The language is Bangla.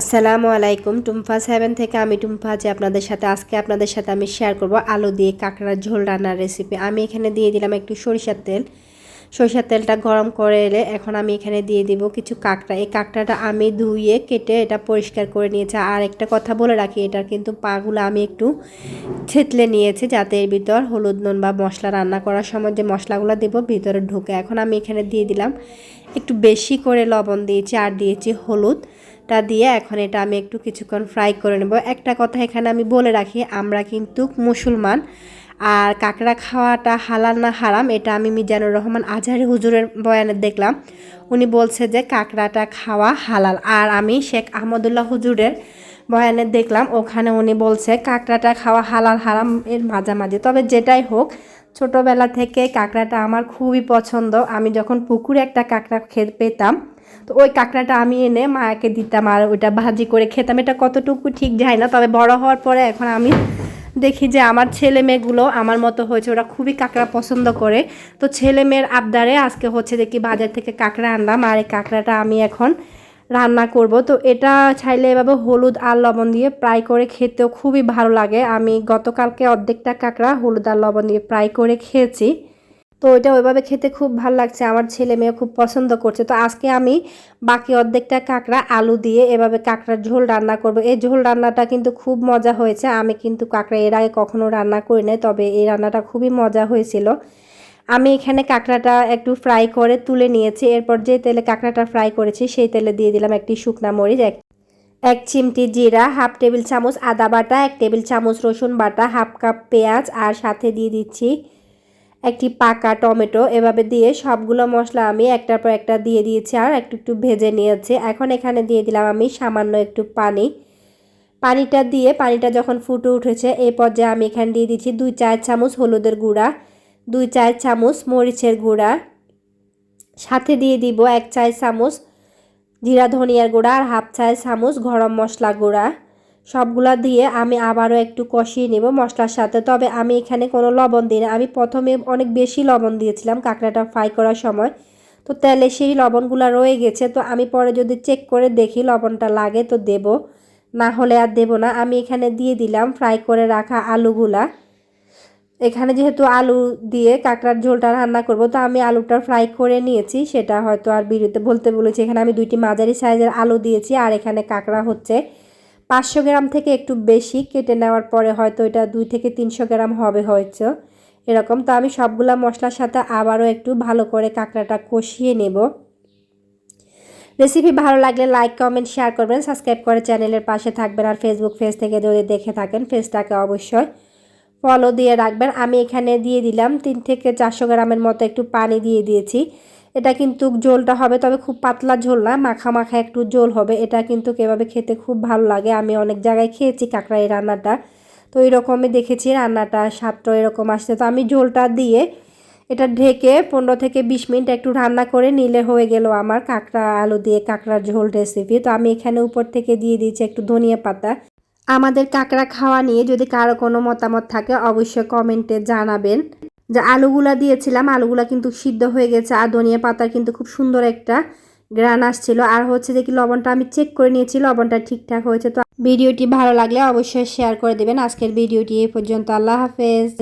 আসসালামু আলাইকুম। টুম্পা সেভেন থেকে আমি টুম্পা আছি আপনাদের সাথে, আজকে আপনাদের সাথে আমি শেয়ার করব আলু দিয়ে কাঁকড়ার ঝোল রান্নার রেসিপি আমি এখানে দিয়ে দিলাম একটু সরিষার তেল। সরিষার তেলটা গরম করে এলে এখন আমি এখানে দিয়ে দিব কিছু কাঁকড়া। এই কাঁকড়াটা আমি ধুয়ে, কেটে এটা পরিষ্কার করে নিয়েছি। আর একটা কথা বলে রাখি, এটার কিন্তু পাগুলো আমি একটু ছেতলে নিয়েছি যাতে এর ভিতর হলুদ নুন বা মশলা রান্না করার সময় যে মশলাগুলো দেবো ভিতরে ঢুকে। এখন আমি এখানে দিয়ে দিলাম একটু বেশি করে লবণ দিয়েছি আর দিয়েছি হলুদ। টা দিয়ে এখন এটা আমি একটু কিছুক্ষণ ফ্রাই করে নেব। একটা কথা এখানে আমি বলে রাখি, আমরা কিন্তু মুসলমান আর কাঁকড়া খাওয়াটা হালাল না হারাম, এটা আমি মিজানুর রহমান আজহারি হুজুরের বয়ানে দেখলাম। উনি বলছে যে কাঁকড়াটা খাওয়া হালাল। আর আমি শেখ আহমদুল্লাহ হুজুরের বয়ানে দেখলাম, ওখানে উনি বলছে কাঁকড়াটা খাওয়া হালাল হারাম এর মাঝামাঝি। তবে যেটাই হোক, ছোটোবেলা থেকে কাঁকড়াটা আমার খুবই পছন্দ। আমি যখন পুকুরে একটা কাঁকড়া খেতে পেতাম তো ওই কাঁকড়াটা আমি এনে মায়াকে দিতাম আর ওইটা ভাজি করে খেতাম। এটা কতটুকু ঠিক যায় না, তবে বড় হওয়ার পরে এখন আমি দেখি যে আমার ছেলে মেয়েগুলো আমার মতো হয়েছে, ওরা খুবই কাঁকড়া পছন্দ করে। তো ছেলে মেয়ের আবদারে আজকে হচ্ছে দেখি বাজার থেকে কাঁকড়া আনলাম আর এই কাঁকড়াটা আমি এখন রান্না করব। তো এটা চাইলে এভাবে হলুদ আর লবণ দিয়ে ফ্রাই করে খেতেও খুবই ভালো লাগে। আমি গতকালকে অর্ধেকটা কাঁকড়া হলুদ আর লবণ দিয়ে ফ্রাই করে খেয়েছি। তো ওইটা ওইভাবে খেতে খুব ভালো লাগছে। আমার ছেলে মেয়ে খুব পছন্দ করছে। তো আজকে আমি বাকি অর্ধেকটা কাঁকড়া, আলু দিয়ে এভাবে কাঁকড়ার ঝোল রান্না করব। এই ঝোল রান্নাটা কিন্তু খুব মজা হয়েছে। আমি কিন্তু কাঁকড়া এর আগে কখনো রান্না করি নাই, তবে এই রান্নাটা খুবই মজা হয়েছিল। আমি এখানে কাঁকড়াটা একটু ফ্রাই করে তুলে নিয়েছি। এরপর যে তেলে কাঁকড়াটা ফ্রাই করেছি, সেই তেলে দিয়ে দিলাম একটি শুকনা মরিচ, এক এক চিমটি জিরা, হাফ টেবিল চামচ আদা বাটা, এক টেবিল চামচ রসুন বাটা, হাফ কাপ পেঁয়াজ, আর সাথে দিয়ে দিচ্ছি একটি পাকা টমেটো এভাবে দিয়ে সবগুলো মশলা আমি একটার পর একটা দিয়ে দিয়েছি আর একটু একটু ভেজে নিয়েছি। এখন এখানে দিয়ে দিলাম আমি সামান্য একটু পানি। পানিটা দিয়ে, পানিটা যখন ফুটে উঠেছে এই পর্যায়ে আমি এখানে দিয়ে দিচ্ছি দুই চায়ের চামচ হলুদের গুঁড়া, দুই চায়ের চামচ মরিচের গুঁড়া। সাথে দিয়ে দিব এক চায়ের চামচ জিরা ধনিয়ার গুঁড়া আর হাফ চায়ের চামচ গরম মশলা গুঁড়া। সবগুলা দিয়ে আমি আবারও একটু কষিয়ে নেব মশলার সাথে। তবে আমি এখানে কোনো লবণ দিই না আমি প্রথমে অনেক বেশি লবণ দিয়েছিলাম কাঁকড়াটা ফ্রাই করার সময়। তো তেলে সেই লবণগুলো রয়ে গেছে। তো আমি পরে যদি চেক করে দেখি লবণটা লাগে তো দেব। না হলে আর দেব না। আমি এখানে দিয়ে দিলাম ফ্রাই করে রাখা আলুগুলা। এখানে যেহেতু আলু দিয়ে কাঁকড়ার ঝোলটা রান্না করব, তো আমি আলুটা ফ্রাই করে নিয়েছি। সেটা হয়তো আর বিরুদ্ধে বলতে বলেছি। এখানে আমি দুইটি মাঝারি সাইজের আলু দিয়েছি আর এখানে কাঁকড়া হচ্ছে। পাঁচশো গ্রাম থেকে একটু বেশি কেটে নেওয়ার পরে হয়তো এটা দুই থেকে তিনশো গ্রাম হবে হয়তো এরকম। তো আমি সবগুলা মশলার সাথে আবারও একটু ভালো করে কাঁকড়াটা কষিয়ে নেব। রেসিপি ভালো লাগলে লাইক কমেন্ট শেয়ার করবেন। সাবস্ক্রাইব করে চ্যানেলের পাশে থাকবেন আর ফেসবুক পেজ থেকে যদি দেখে থাকেন পেজটাকে অবশ্যই ফলো দিয়ে রাখবেন। আমি এখানে দিয়ে দিলাম তিন থেকে চারশো গ্রামের মতো একটু পানি দিয়ে দিয়েছি। এটা কিন্তু ঝোলটা হবে, তবে খুব পাতলা ঝোল না, মাখা মাখা একটু ঝোল হবে। এটা কিন্তু এভাবে খেতে খুব ভালো লাগে, আমি অনেক জায়গায় খেয়েছি কাঁকড়া এই রান্নাটা। তো এরকমই দেখেছি রান্নাটা, স্বাদটা এরকম আসছে। তো আমি ঝোলটা দিয়ে এটা ঢেকে পনেরো থেকে বিশ মিনিট একটু রান্না করে নিলে হয়ে গেল আমার কাঁকড়া আলু দিয়ে কাঁকড়ার ঝোল রেসিপি তো আমি এখানে উপর থেকে দিয়ে দিয়েছি একটু ধনিয়া পাতা। আমাদের কাঁকড়া খাওয়া নিয়ে যদি কারও কোনো মতামত থাকে, অবশ্যই কমেন্টে জানাবেন। যে আলুগুলা দিয়েছিলাম, আলুগুলা কিন্তু সিদ্ধ হয়ে গেছে। আর ধনিয়া পাতার কিন্তু খুব সুন্দর একটা গ্রান আসছিল। আর হচ্ছে যে কি, লবণটা আমি চেক করে নিয়েছি, লবণটা ঠিকঠাক হয়েছে। তো ভিডিওটি ভালো লাগলে অবশ্যই শেয়ার করে দেবেন। আজকের ভিডিওটি এ পর্যন্ত। আল্লাহ হাফেজ।